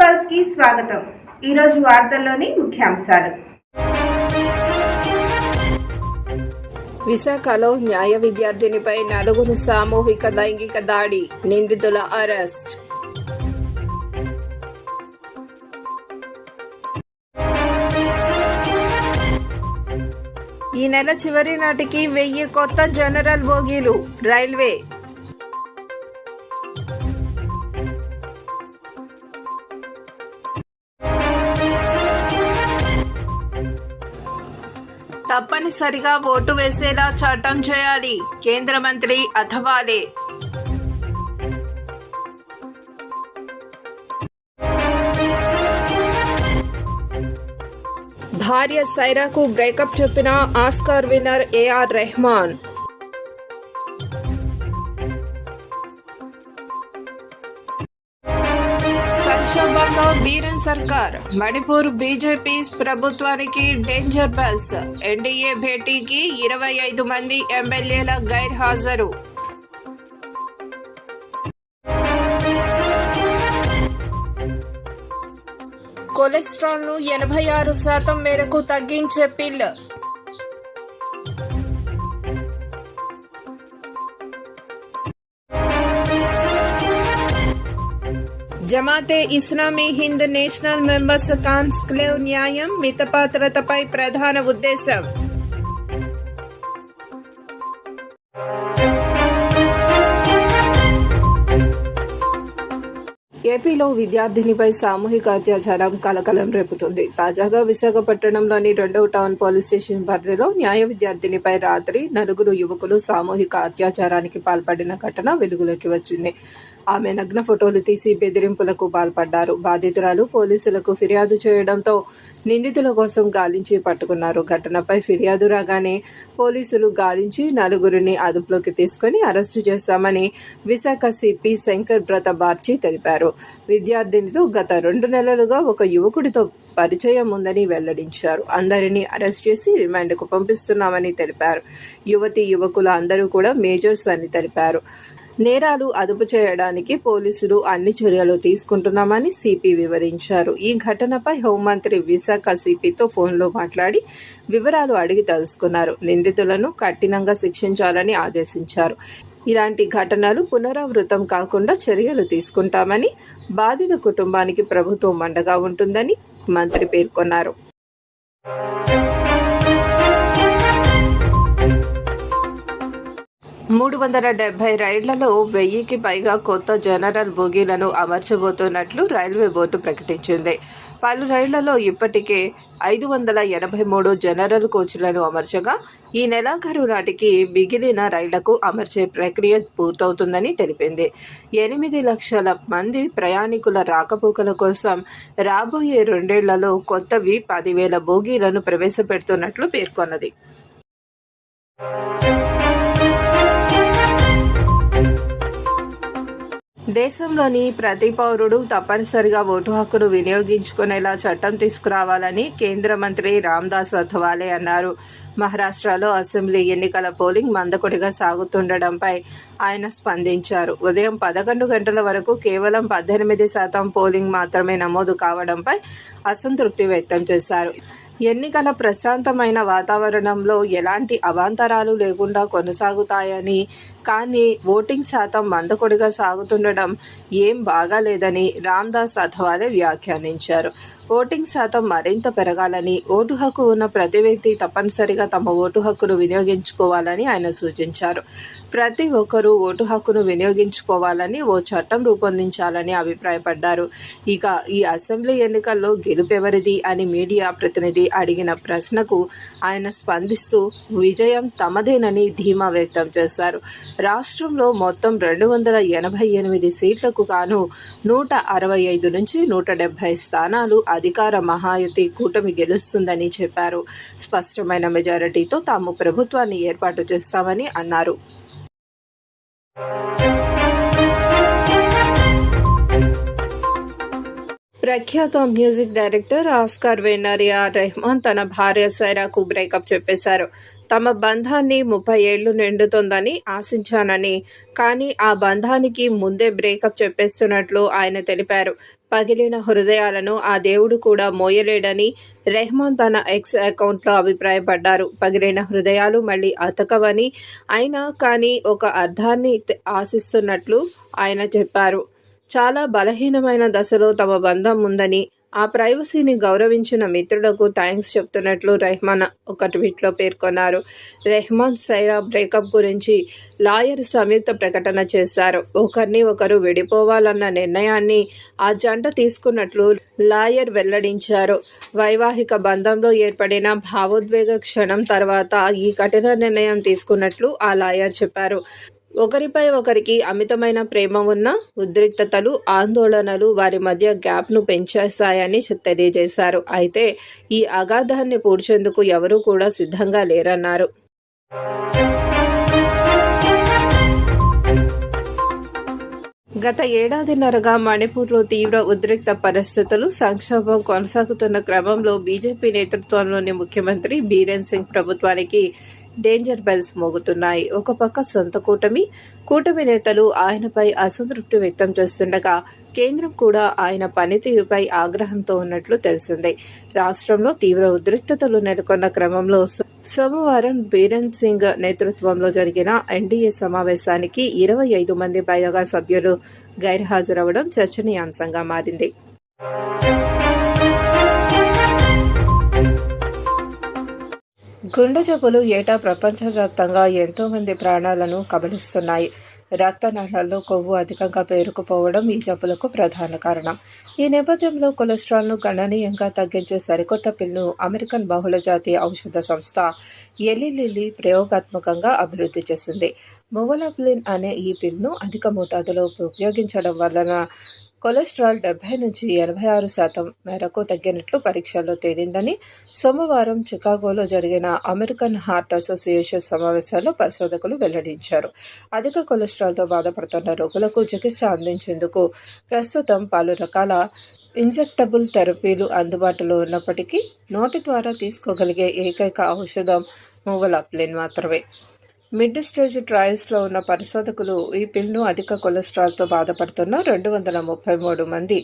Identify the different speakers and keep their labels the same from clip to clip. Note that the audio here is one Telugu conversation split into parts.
Speaker 1: పల్స్కి స్వాగతం. ఈరోజు వార్తల్లోని ముఖ్యాంశాలు.
Speaker 2: విశాఖలో న్యాయ విద్యార్థినిపై నలుగురు సామూహిక లైంగిక దాడి నిందితుల అరెస్ట్. ఈ నెల చివరి నాటికి వెయ్యి కొత్త జనరల్ బోగీలు రైల్వే తప్పనిసరిగా ఓటు వేసేలా చట్టం చేయాలి. కేంద్ర మంత్రి అథవాలే భార్య సైరాకు బ్రేకప్ చెప్పిన ఆస్కార్ విన్నర్ ఏఆర్ రెహమాన్. సంక్షోభంలో బీరన్ సర్కార్. మణిపూర్ బీజేపీ ప్రభుత్వానికి డేంజర్ బెల్స్. ఎన్డీఏ భేటీకి ఇరవై ఐదు మంది ఎమ్మెల్యేల గైర్హాజరు కొలెస్ట్రాల్ను ఎనభై ఆరు శాతం మేరకు తగ్గించే pill. Jamaat Islami Hind national members conclave న్యాయం మితపాత్రతపై ప్రధాన ఉద్దేశం. ఏపీలో విద్యార్థినిపై సామూహిక అత్యాచారం కలకలం రేపుతుంది. తాజాగా విశాఖపట్నంలోని రెండవ టౌన్ పోలీస్ స్టేషన్ పరిధిలో న్యాయ విద్యార్థినిపై రాత్రి నలుగురు యువకులు సామూహిక అత్యాచారానికి పాల్పడిన ఘటన వెలుగులోకి వచ్చింది. ఆమె నగ్న ఫోటోలు తీసి బెదిరింపులకు పాల్పడ్డారు. బాధితురాలు పోలీసులకు ఫిర్యాదు చేయడంతో నిందితుల కోసం గాలించి పట్టుకున్నారు. ఘటనపై ఫిర్యాదు రాగానే పోలీసులు గాలించి నలుగురిని అదుపులోకి తీసుకుని అరెస్టు చేశామని విశాఖ సిపి శంకర్ బ్రతబార్చి తెలిపారు. విద్యార్థినితో గత రెండు నెలలుగా ఒక యువకుడితో పరిచయం ఉందని వెల్లడించారు. అందరినీ అరెస్ట్ చేసి రిమాండ్కు పంపిస్తున్నామని తెలిపారు. యువతి యువకులు అందరూ కూడా మేజర్స్ అని తెలిపారు. నేరాలు అదుపు చేయడానికి పోలీసులు అన్ని చర్యలు తీసుకుంటున్నామని సిపి వివరించారు. ఈ ఘటనపై హోంమంత్రి విశాఖ సిపితో ఫోన్లో మాట్లాడి వివరాలు అడిగి తెలుసుకున్నారు. నిందితులను కఠినంగా శిక్షించాలని ఆదేశించారు. ఇలాంటి ఘటనలు పునరావృతం కాకుండా చర్యలు తీసుకుంటామని బాధిత కుటుంబానికి ప్రభుత్వం అండగా ఉంటుందని మంత్రి పేర్కొన్నారు. మూడు వందల డెబ్బై రైళ్ళలో వెయ్యికి పైగా కొత్త జనరల్ బోగీలను అమర్చబోతున్నట్లు రైల్వే బోర్డు ప్రకటించింది. పలు రైళ్ళలో ఇప్పటికే ఐదు వందల ఎనభై మూడు జనరల్ కోచ్లను అమర్చగా ఈ నెలాఖరు నాటికి మిగిలిన రైళ్ళకు అమర్చే ప్రక్రియ పూర్తవుతుందని తెలిపింది. ఎనిమిది లక్షల మంది ప్రయాణికుల రాకపోకల కోసం రాబోయే రెండేళ్ళలో కొత్తవి పదివేల బోగీలను ప్రవేశపెడుతున్నట్లు పేర్కొన్నది. దేశంలోని ప్రతి పౌరుడు తప్పనిసరిగా ఓటు హక్కును వినియోగించుకునేలా చట్టం తీసుకురావాలని కేంద్ర మంత్రి రామ్దాస్ అథవాలే అన్నారు. మహారాష్ట్రలో అసెంబ్లీ ఎన్నికల పోలింగ్ మందకొడిగా సాగుతుండడంపై ఆయన స్పందించారు. ఉదయం పదకొండు గంటల వరకు కేవలం పద్దెనిమిది శాతం పోలింగ్ మాత్రమే నమోదు కావడంపై అసంతృప్తి వ్యక్తం చేశారు. ఎన్నికల ప్రశాంతమైన వాతావరణంలో ఎలాంటి అవాంతరాలు లేకుండా కొనసాగుతాయని కానీ ఓటింగ్ శాతం మందకొడిగా సాగుతుండడం ఏం బాగాలేదని రామ్దాస్ అథవాలే వ్యాఖ్యానించారు. ఓటింగ్ శాతం మరింత పెరగాలని ఓటు హక్కు ఉన్న ప్రతి వ్యక్తి తప్పనిసరిగా తమ ఓటు హక్కును వినియోగించుకోవాలని ఆయన సూచించారు. ప్రతి ఒక్కరూ ఓటు హక్కును వినియోగించుకోవాలని ఓ చట్టం రూపొందించాలని అభిప్రాయపడ్డారు. ఇక ఈ అసెంబ్లీ ఎన్నికల్లో గెలుపెవరిది అని మీడియా ప్రతినిధి అడిగిన ప్రశ్నకు ఆయన స్పందిస్తూ విజయం తమదేనని ధీమా వ్యక్తం చేశారు. రాష్ట్రంలో మొత్తం రెండు వందల ఎనభై ఎనిమిది సీట్లకు గాను నూట అరవై ఐదు నుంచి నూట డెబ్బై స్థానాలు అధికార మహాయుతి కూటమి గెలుస్తుందని చెప్పారు. స్పష్టమైన మెజారిటీతో తాము ప్రభుత్వాన్ని ఏర్పాటు చేస్తామని అన్నారు. ప్రఖ్యాత మ్యూజిక్ డైరెక్టర్ ఆస్కార్ వెనరియా రెహమాన్ తన భార్య సైరాకు బ్రేకప్ చెప్పేశారు. తమ బంధాన్ని ముప్పై ఏళ్ళు నిండుతుందని ఆశించానని కానీ ఆ బంధానికి ముందే బ్రేకప్ చెప్పేస్తున్నట్లు ఆయన తెలిపారు. పగిలిన హృదయాలను ఆ దేవుడు కూడా మోయలేడని రెహమాన్ తన ఎక్స్ అకౌంట్లో అభిప్రాయపడ్డారు. పగిలిన హృదయాలు మళ్ళీ అతకవని అయినా కానీ ఒక అర్థాన్ని ఆశిస్తున్నట్లు ఆయన చెప్పారు. చాలా బలహీనమైన దశలో తమ బంధం ఉందని ఆ ప్రైవసీని గౌరవించిన మిత్రులకు థ్యాంక్స్ చెప్తున్నట్లు రెహమాన్ ఒక ట్వీట్లో పేర్కొన్నారు. రెహమాన్ సైరా బ్రేకప్ గురించి లాయర్ సంయుక్త ప్రకటన చేశారు. ఒకరిని ఒకరు విడిపోవాలన్న నిర్ణయాన్ని ఆ జంట తీసుకున్నట్లు లాయర్ వెల్లడించారు. వైవాహిక బంధంలో ఏర్పడిన భావోద్వేగ క్షణం తర్వాత ఈ కఠిన నిర్ణయం తీసుకున్నట్లు ఆ లాయర్ చెప్పారు. ఒకరిపై ఒకరికి అమితమైన ప్రేమ ఉన్న ఉద్రిక్తతలు ఆందోళనలు వారి మధ్య గ్యాప్ను పెంచేస్తాయని తెలియజేశారు. అయితే ఈ అగాధాన్ని పూడ్చేందుకు ఎవరూ కూడా సిద్ధంగా లేరన్నారు. గత ఏడాదిన్నరగా మణిపూర్లో తీవ్ర ఉద్రిక్త పరిస్థితులు సంక్షోభం కొనసాగుతున్న క్రమంలో బీజేపీ నేతృత్వంలోని ముఖ్యమంత్రి బీరేన్ సింగ్ ప్రభుత్వానికి డేంజర్ బెల్స్ మోగుతున్నాయి. ఒక పక్క సొంత కూటమి కూటమి నేతలు ఆయనపై అసంతృప్తి వ్యక్తం చేస్తుండగా కేంద్రం కూడా ఆయన పనితీరుపై ఆగ్రహంతో ఉన్నట్లు తెలిసింది. రాష్ట్రంలో తీవ్ర ఉద్రిక్తతలు నెలకొన్న క్రమంలో సోమవారం బీరేన్ సింగ్ నేతృత్వంలో జరిగిన ఎన్డీఏ సమావేశానికి ఇరవై ఐదు మంది పైగా సభ్యులు గైర్హాజరవడం చర్చనీయాంశంగా మారింది. గుండె జబ్బులు ఏటా ప్రపంచవ్యాప్తంగా ఎంతో మంది ప్రాణాలను కబలిస్తున్నాయి. రక్తనాళాల్లో కొవ్వు అధికంగా పేరుకుపోవడం ఈ జబ్బులకు ప్రధాన కారణం. ఈ నేపథ్యంలో కొలెస్ట్రాల్ను గణనీయంగా తగ్గించే సరికొత్త పిల్ను అమెరికన్ బహుళజాతి ఔషధ సంస్థ ఎలిలిలి ప్రయోగాత్మకంగా అభివృద్ధి చేసింది. మొవలాప్లిన్ అనే ఈ పిల్ను అధిక మోతాదులో ఉపయోగించడం వలన కొలెస్ట్రాల్ డెబ్బై నుంచి ఎనభై ఆరు శాతం మేరకు తగ్గినట్లు పరీక్షల్లో తేలిందని సోమవారం చికాగోలో జరిగిన అమెరికన్ హార్ట్ అసోసియేషన్ సమావేశాల్లో పరిశోధకులు వెల్లడించారు. అధిక కొలెస్ట్రాల్తో బాధపడుతున్న రోగులకు చికిత్స అందించేందుకు ప్రస్తుతం పలు రకాల ఇంజెక్టబుల్ థెరపీలు అందుబాటులో ఉన్నప్పటికీ నోటి ద్వారా తీసుకోగలిగే ఏకైక ఔషధం మూవలాప్లిన్ మాత్రమే. మిడ్ స్టేజ్ ట్రయల్స్లో ఉన్న పరిశోధకులు ఈ పిల్ను అధిక కొలెస్ట్రాల్తో బాధపడుతున్న రెండు వందల ముప్పై మూడు మంది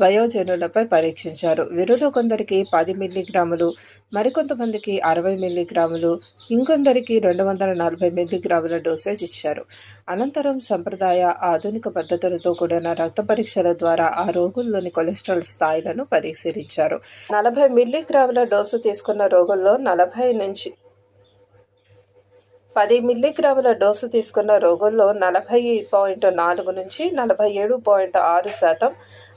Speaker 2: వయోజనులపై పరీక్షించారు. వీరిలో కొందరికి పది మిల్లీగ్రాములు మరికొంతమందికి అరవై మిల్లీగ్రాములు ఇంకొందరికి రెండు వందల నలభై మిల్లీగ్రాముల డోసేజ్ ఇచ్చారు. అనంతరం సంప్రదాయ ఆధునిక పద్ధతులతో కూడిన రక్త పరీక్షల ద్వారా ఆ రోగుల్లోని కొలెస్ట్రాల్ స్థాయిలను పరిశీలించారు. నలభై మిల్లీగ్రాముల డోసు తీసుకున్న రోగుల్లో నలభై నుంచి పది మిల్లీగ్రాముల డోసు తీసుకున్న రోగుల్లో నలభై పాయింట్ నాలుగు నుంచి నలభై ఏడు పాయింట్ ఆరు శాతం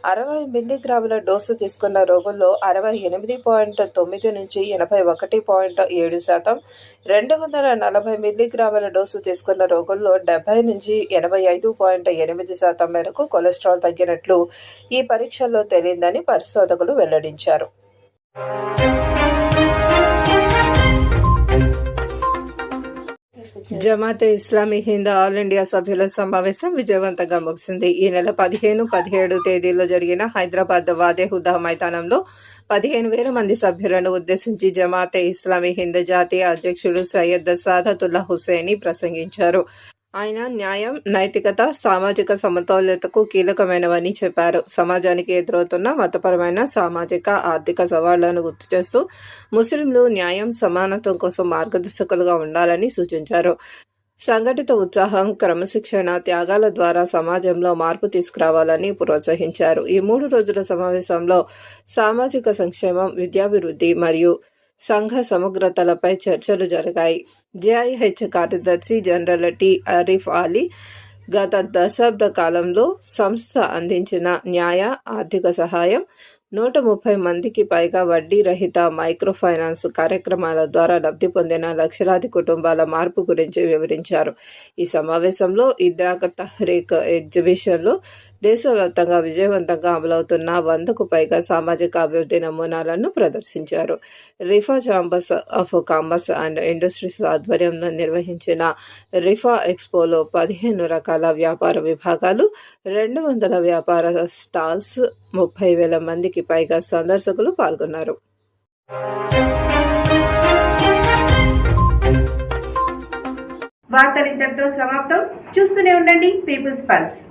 Speaker 2: అరవై మిల్లీగ్రాముల డోసు తీసుకున్న రోగుల్లో అరవై ఎనిమిది పాయింట్ తొమ్మిది నుంచి ఎనభై ఒకటి పాయింట్ ఏడు శాతం రెండు వందల నలభై మిల్లీగ్రాముల డోసు తీసుకున్న రోగుల్లో డెబ్బై నుంచి ఎనభై ఐదు పాయింట్ ఎనిమిది శాతం మేరకు కొలెస్ట్రాల్ తగ్గినట్లు ఈ పరీక్షల్లో తేలిందని పరిశోధకులు వెల్లడించారు. జమాతే ఇస్లామీ హింద్ ఆల్ ఇండియా సభ్యుల సమావేశం విజయవంతంగా ముగిసింది. ఈ నెల పదిహేను పదిహేడు తేదీల్లో జరిగిన హైదరాబాద్ వాదే హుదా మైదానంలో పదిహేను వేల మంది సభ్యులను ఉద్దేశించి జమాతే ఇస్లామీ హింద్ జాతీయ అధ్యక్షుడు సయ్యద్ సాదతుల్లా హుసేని ప్రసంగించారు. ఆయన న్యాయం నైతికత సామాజిక సమతౌల్యతకు కీలకమైనవని చెప్పారు. సమాజానికి ఎదురవుతున్న మతపరమైన సామాజిక ఆర్థిక సవాళ్ళను గుర్తు చేస్తూ ముస్లింలు న్యాయం సమానత్వం కోసం మార్గదర్శకులుగా ఉండాలని సూచించారు. సంఘటిత ఉత్సాహం క్రమశిక్షణ త్యాగాల ద్వారా సమాజంలో మార్పు తీసుకురావాలని ప్రోత్సహించారు. ఈ మూడు రోజుల సమావేశంలో సామాజిక సంక్షేమం విద్యాభివృద్ధి మరియు సంఘ సమగ్రతలపై చర్చలు జరిగాయి. జేఐహెచ్ కార్యదర్శి జనరల్ టి. అరీఫ్ అలీ గత దశాబ్ద కాలంలో సంస్థ అందించిన న్యాయ ఆర్థిక సహాయం నూట ముప్పై మందికి పైగా వడ్డీ రహిత మైక్రో ఫైనాన్స్ కార్యక్రమాల ద్వారా లబ్ధి పొందిన లక్షలాది కుటుంబాల మార్పు గురించి వివరించారు. ఈ సమావేశంలో ఇద్రాక్ తహ్రీక్ ఎగ్జిబిషన్లో దేశవ్యాప్తంగా విజయవంతంగా అమలవుతున్న వందకు పైగా సామాజిక అభివృద్ధి నమూనాలను ప్రదర్శించారు. RIFA chambers of commerce and industries ఆధ్వర్యంలో నిర్వహించిన రిఫా ఎక్స్పోలో పదిహేను రకాల వ్యాపార విభాగాలు రెండు వందల వ్యాపార స్టాల్స్ ముప్పై వేల మందికి పైగా సందర్శకులు పాల్గొన్నారు.
Speaker 1: వార్తలు ఇంతటితో సమాప్తం. చూస్తూనే ఉండండి. People's pulse.